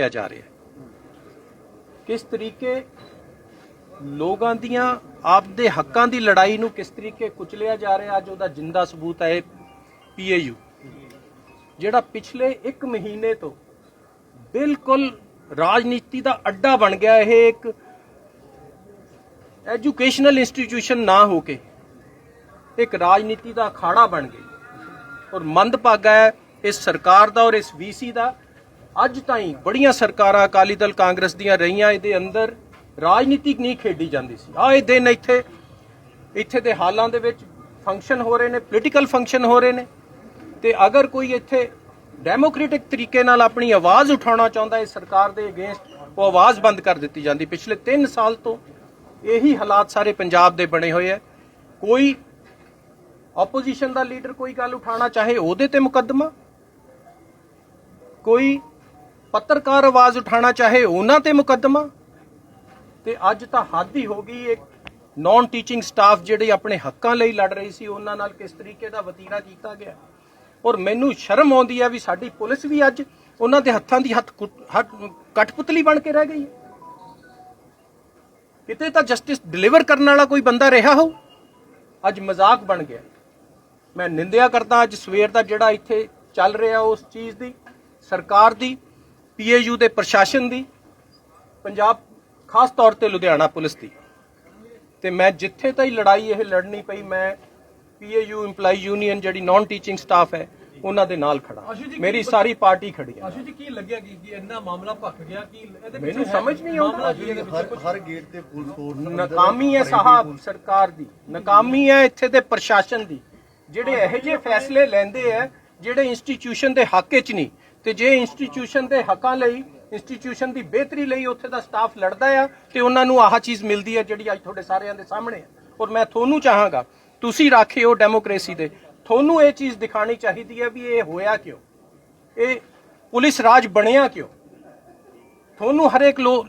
ਕਿਹਾ ਜਾ ਰਿਹਾ ਕਿਸ ਤਰੀਕੇ ਲੋਕਾਂ ਦੀਆਂ, ਆਪਦੇ ਹੱਕਾਂ ਦੀ ਲੜਾਈ ਨੂੰ ਕਿਸ ਤਰੀਕੇ ਕੁਚਲਿਆ ਜਾ ਰਿਹਾ, ਅੱਜ ਉਹਦਾ ਜਿੰਦਾ ਸਬੂਤ ਹੈ ਪੀਏਯੂ ਜਿਹੜਾ ਪਿਛਲੇ 1 ਮਹੀਨੇ ਤੋਂ ਬਿਲਕੁਲ ਰਾਜਨੀਤੀ ਦਾ ਅੱਡਾ ਬਣ ਗਿਆ, ਇਹ ਇੱਕ ਐਜੂਕੇਸ਼ਨਲ ਇੰਸਟੀਟਿਊਸ਼ਨ ਨਾ ਹੋ ਕੇ ਇੱਕ ਰਾਜਨੀਤੀ ਦਾ ਅਖਾੜਾ ਬਣ ਗਈ ਔਰ ਮੰਦਭਾਗਾ ਹੈ, ਇਸ ਸਰਕਾਰ ਦਾ ਔਰ ਇਸ ਵੀਸੀ ਦਾ। ਅੱਜ ਤਾਈਂ ਬੜੀਆਂ ਸਰਕਾਰਾਂ ਅਕਾਲੀ ਦਲ ਕਾਂਗਰਸ ਦੀਆਂ ਰਹੀਆਂ, ਇਹਦੇ ਅੰਦਰ ਰਾਜਨੀਤੀ ਨਹੀਂ ਖੇਡੀ ਜਾਂਦੀ ਸੀ। ਆਏ ਦਿਨ ਇੱਥੇ ਇੱਥੇ ਦੇ ਹਾਲਾਂ ਦੇ ਵਿੱਚ ਫੰਕਸ਼ਨ ਹੋ ਰਹੇ ਨੇ ਪੋਲੀਟੀਕਲ ਫੰਕਸ਼ਨ ਹੋ ਰਹੇ ਨੇ। ਤੇ ਅਗਰ ਕੋਈ ਇੱਥੇ ਡੈਮੋਕ੍ਰੈਟਿਕ ਤਰੀਕੇ ਨਾਲ ਆਪਣੀ ਆਵਾਜ਼ ਉਠਾਉਣਾ ਚਾਹੁੰਦਾ ਹੈ, ਸਰਕਾਰ ਦੇ ਅਗੇਂਸਟ ਉਹ ਆਵਾਜ਼ ਬੰਦ ਕਰ ਦਿੱਤੀ ਜਾਂਦੀ। ਪਿਛਲੇ 3 ਸਾਲ ਤੋਂ ਇਹੀ ਹਾਲਾਤ ਸਾਰੇ ਪੰਜਾਬ ਦੇ ਬਣੇ ਹੋਏ ਹੈ ਕੋਈ ਆਪੋਜੀਸ਼ਨ ਦਾ ਲੀਡਰ ਕੋਈ ਗੱਲ ਉਠਾਉਣਾ ਚਾਹੇ ਉਹਦੇ ਤੇ ਮੁਕੱਦਮਾ, ਕੋਈ ਪੱਤਰਕਾਰ ਆਵਾਜ਼ ਉਠਾਉਣਾ ਚਾਹੇ ਉਹਨਾਂ ਤੇ ਮੁਕੱਦਮਾ। ਤੇ ਅੱਜ ਤਾਂ ਹੱਦ ਹੀ ਹੋ ਗਈ ਇੱਕ ਨਾਨ ਟੀਚਿੰਗ ਸਟਾਫ ਜਿਹੜੇ ਆਪਣੇ ਹੱਕਾਂ ਲਈ ਲੜ ਰਹੀ ਸੀ, ਉਹਨਾਂ ਨਾਲ ਕਿਸ ਤਰੀਕੇ ਦਾ ਵਤੀਰਾ ਕੀਤਾ ਗਿਆ। ਔਰ ਮੈਨੂੰ ਸ਼ਰਮ ਆਉਂਦੀ ਹੈ ਵੀ ਸਾਡੀ ਪੁਲਿਸ ਵੀ ਅੱਜ ਉਹਨਾਂ ਦੇ ਹੱਥਾਂ ਦੀ ਹੱਥ ਕੁ- ਬਣ ਕੇ ਰਹਿ ਗਈ ਹੈ। ਕਿਤੇ ਤਾਂ ਜਸਟਿਸ ਡਿਲੀਵਰ ਕਰਨ ਵਾਲਾ ਕੋਈ ਬੰਦਾ ਰਿਹਾ ਹੋ ਅੱਜ ਮਜ਼ਾਕ ਬਣ ਗਿਆ। ਮੈਂ ਨਿੰਦਿਆ ਕਰਦਾ, ਅੱਜ ਸਵੇਰ ਦਾ ਜਿਹੜਾ ਇੱਥੇ ਚੱਲ ਰਿਹਾ ਉਸ ਚੀਜ਼ ਦੀ, ਸਰਕਾਰ ਦੀ ਪੀਏਯੂ ਦੇ ਪ੍ਰਸ਼ਾਸਨ ਦੀ ਪੰਜਾਬ ਖਾਸ ਤੌਰ ਤੇ ਲੁਧਿਆਣਾ ਪੁਲਿਸ ਦੀ। ਤੇ ਮੈਂ ਜਿੱਥੇ ਤਾਈ ਲੜਾਈ ਇਹ ਲੜਨੀ ਪਈ ਮੈਂ ਪੀਏਯੂ EMPLOYE ਯੂਨੀਅਨ ਜਿਹੜੀ ਨਾਨ ਟੀਚਿੰਗ ਸਟਾਫ ਹੈ ਉਹਨਾਂ ਦੇ ਨਾਲ ਖੜਾ। ਮੇਰੀ ਸਾਰੀ ਪਾਰਟੀ ਖੜੀ ਹੈ। ਆਸ਼ੂ ਜੀ ਕੀ ਲੱਗਿਆ ਕਿ ਇੰਨਾ ਮਾਮਲਾ ਭੱਖ ਗਿਆ ਕਿ ਇਹਦੇ ਮੈਨੂੰ ਪਿੱਛੇ ਸਮਝ ਨਹੀਂ ਆਉਂਦਾ। ਹਰ ਗੇਟ ਤੇ ਪੁਲਿਸ ਫੋਰਸ ਨਾਕਾਮੀ ਹੈ ਸਾਹਿਬ ਸਰਕਾਰ ਦੀ। ਨਾਕਾਮੀ ਹੈ ਇੱਥੇ ਦੇ ਪ੍ਰਸ਼ਾਸਨ ਦੀ। ਜਿਹੜੇ ਇਹੋ ਜਿਹੇ ਫੈਸਲੇ ਲੈਂਦੇ ਆ ਜਿਹੜੇ ਇੰਸਟੀਟਿਊਸ਼ਨ ਦੇ ਹੱਕ 'ਚ ਨਹੀਂ ਤੇ ਜੇ ਇੰਸਟੀਟਿਊਸ਼ਨ ਦੇ ਹੱਕਾਂ ਲਈ ਇੰਸਟੀਟਿਊਸ਼ਨ ਦੀ ਬਿਹਤਰੀ ਲਈ ਉੱਥੇ ਦਾ ਸਟਾਫ ਲੜਦਾ ਆ, ਤੇ ਉਹਨਾਂ ਨੂੰ ਆਹ ਚੀਜ਼ ਮਿਲਦੀ ਹੈ ਜਿਹੜੀ ਅੱਜ ਤੁਹਾਡੇ ਸਾਰਿਆਂ ਦੇ ਸਾਹਮਣੇ ਹੈ ਔਰ ਮੈਂ ਤੁਹਾਨੂੰ ਚਾਹਾਂਗਾ, ਤੁਸੀਂ ਰਾਖੇ ਹੋ ਡੈਮੋਕ੍ਰੇਸੀ ਦੇ। ਤੁਹਾਨੂੰ ਇਹ ਚੀਜ਼ ਦਿਖਾਣੀ ਚਾਹੀਦੀ ਹੈ ਵੀ ਇਹ ਹੋਇਆ ਕਿਉਂ? ਇਹ ਪੁਲਿਸ ਰਾਜ ਬਣਿਆ ਕਿਉਂ? ਤੁਹਾਨੂੰ ਹਰੇਕ ਲੋ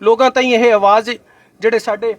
ਲੋਕਾਂ ਤਾਈਂ ਇਹ ਆਵਾਜ਼ ਜਿਹੜੇ ਸਾਡੇ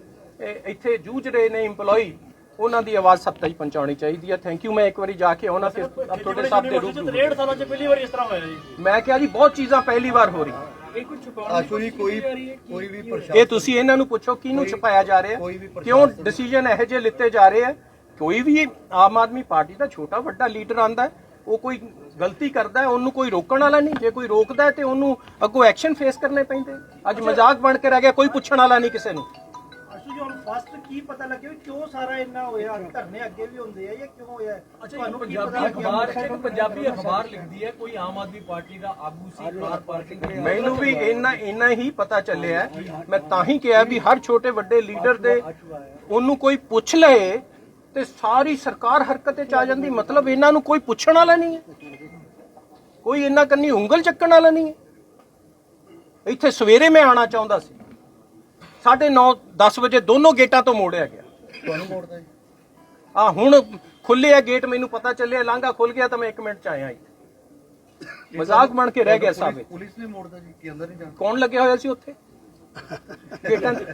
ਇੱਥੇ ਜੂਝ ਰਹੇ ਨੇ EMPLOYE ਉਹਨਾਂ ਦੀ ਆਵਾਜ਼ ਸਭ ਤਾਈਂ ਪਹੁੰਚਾਉਣੀ ਚਾਹੀਦੀ ਹੈ। ਥੈਂਕ ਯੂ ਮੈਂ ਇੱਕ ਵਾਰੀ ਜਾ ਕੇ ਆਉਣਾ ਫਿਰ ਤੁਹਾਡੇ ਸਾਹਮਣੇ ਰੂਪ ਯੂਨੀਵਰਸਿਟੀ 63 ਸਾਲਾਂ 'ਚ ਪਹਿਲੀ ਵਾਰ ਇਸ ਤਰ੍ਹਾਂ ਹੋਇਆ ਜੀ। ਮੈਂ ਕਿਹਾ ਜੀ ਬਹੁਤ ਚੀਜ਼ਾਂ ਪਹਿਲੀ ਵਾਰ ਹੋ ਰਹੀਆਂ। ਇਹ ਕੁਝ ਛੁਪਾਉਣ ਆਸ਼ੂ ਜੀ ਕੋਈ ਕੋਈ ਵੀ ਇਹ ਪ੍ਰਸ਼ਾਸਨ ਤੁਸੀਂ ਇਹਨਾਂ ਨੂੰ ਪੁੱਛੋ ਕਿਹਨੂੰ ਛਪਾਇਆ ਜਾ ਰਿਹਾ ਕਿਉਂ ਡਿਸੀਜਨ ਇਹੋ ਜਿਹੇ ਲਿੱਤੇ ਜਾ ਰਹੇ ਹੈ? ਕੋਈ ਵੀ ਆਮ ਆਦਮੀ ਪਾਰਟੀ ਦਾ ਛੋਟਾ ਵੱਡਾ ਲੀਡਰ ਆਂਦਾ ਉਹ ਕੋਈ ਗਲਤੀ ਕਰਦਾ ਉਹਨੂੰ ਕੋਈ ਰੋਕਣ ਵਾਲਾ ਨਹੀਂ। ਜੇ ਕੋਈ ਰੋਕਦਾ ਤੇ ਉਹਨੂੰ ਅੱਗੋਂ ਐਕਸ਼ਨ ਫੇਸ ਕਰਨੇ ਪੈਂਦੇ। ਅੱਜ ਮਜ਼ਾਕ ਬਣ ਕੇ ਰਹਿ ਗਿਆ ਕੋਈ ਪੁੱਛਣ ਵਾਲਾ ਨਹੀਂ ਕਿਸੇ ਨੂੰ। ਫਸਟ ਕੀ ਪਤਾ ਲੱਗਿਆ ਵੀ ਕਿਉਂ ਸਾਰਾ ਇੰਨਾ ਹੋਇਆ? ਧਰਨੇ ਅੱਗੇ ਵੀ ਹੁੰਦੇ ਆ ਜਾਂ ਕਿਉਂ ਹੋਇਆ? ਤੁਹਾਨੂੰ ਪੰਜਾਬੀ ਅਖਬਾਰ ਇੱਕ ਪੰਜਾਬੀ ਅਖਬਾਰ ਲਿਖਦੀ ਹੈ ਕੋਈ ਆਮ ਆਦਮੀ ਪਾਰਟੀ ਦਾ ਆਗੂ ਸੀ ਕਾਰ ਪਾਰਕਿੰਗ ਮੈਨੂੰ ਵੀ ਇੰਨਾ ਇੰਨਾ ਹੀ ਪਤਾ ਚੱਲਿਆ ਹੈ। ਮੈਂ ਤਾਂ ਹੀ ਕਿਹਾ ਵੀ ਹਰ ਛੋਟੇ ਵੱਡੇ ਲੀਡਰ ਦੇ ਉਹਨੂੰ ਕੋਈ ਪੁੱਛ ਲਏ ਤੇ ਸਾਰੀ ਸਰਕਾਰ ਹਰਕਤ ਵਿੱਚ ਆ ਜਾਂਦੀ। ਮਤਲਬ ਇਹਨਾਂ ਨੂੰ ਕੋਈ ਪੁੱਛਣ ਵਾਲਾ ਨਹੀਂ ਹੈ। ਕੋਈ ਇਹਨਾਂ ਕੰਨੀ ਉਂਗਲ ਚੱਕਣ ਵਾਲਾ ਨਹੀਂ ਹੈ। ਇੱਥੇ ਸਵੇਰੇ ਮੈਂ ਆਣਾ ਚਾਹੁੰਦਾ ਸੀ। 9:30 10 ਵਜੇ ਦੋਨੋਂ ਗੇਟਾਂ ਤੋਂ ਮੋੜਿਆ ਗਿਆ। ਤੁਹਾਨੂੰ ਮੋੜਦਾ ਜੀ। ਆ ਹੁਣ ਖੁੱਲੇ ਆ ਗੇਟ ਮੈਨੂੰ ਪਤਾ ਚੱਲਿਆ ਲਾਂਘਾ ਖੁੱਲ ਗਿਆ ਤਾਂ ਮੈਂ 1 ਮਿੰਟ ਚ ਆਇਆ ਇੱਥੇ। ਮਜ਼ਾਕ ਬਣ ਕੇ ਰਹਿ ਗਿਆ ਸਾਹਿਬ ਇਹ। ਪੁਲਿਸ ਨੇ ਮੋੜਦਾ ਜੀ ਕਿ ਅੰਦਰ ਨਹੀਂ ਜਾਣਾ? ਕੌਣ ਲੱਗਿਆ ਹੋਇਆ ਸੀ ਉੱਥੇ? ਗੇਟਾਂ ਤੇ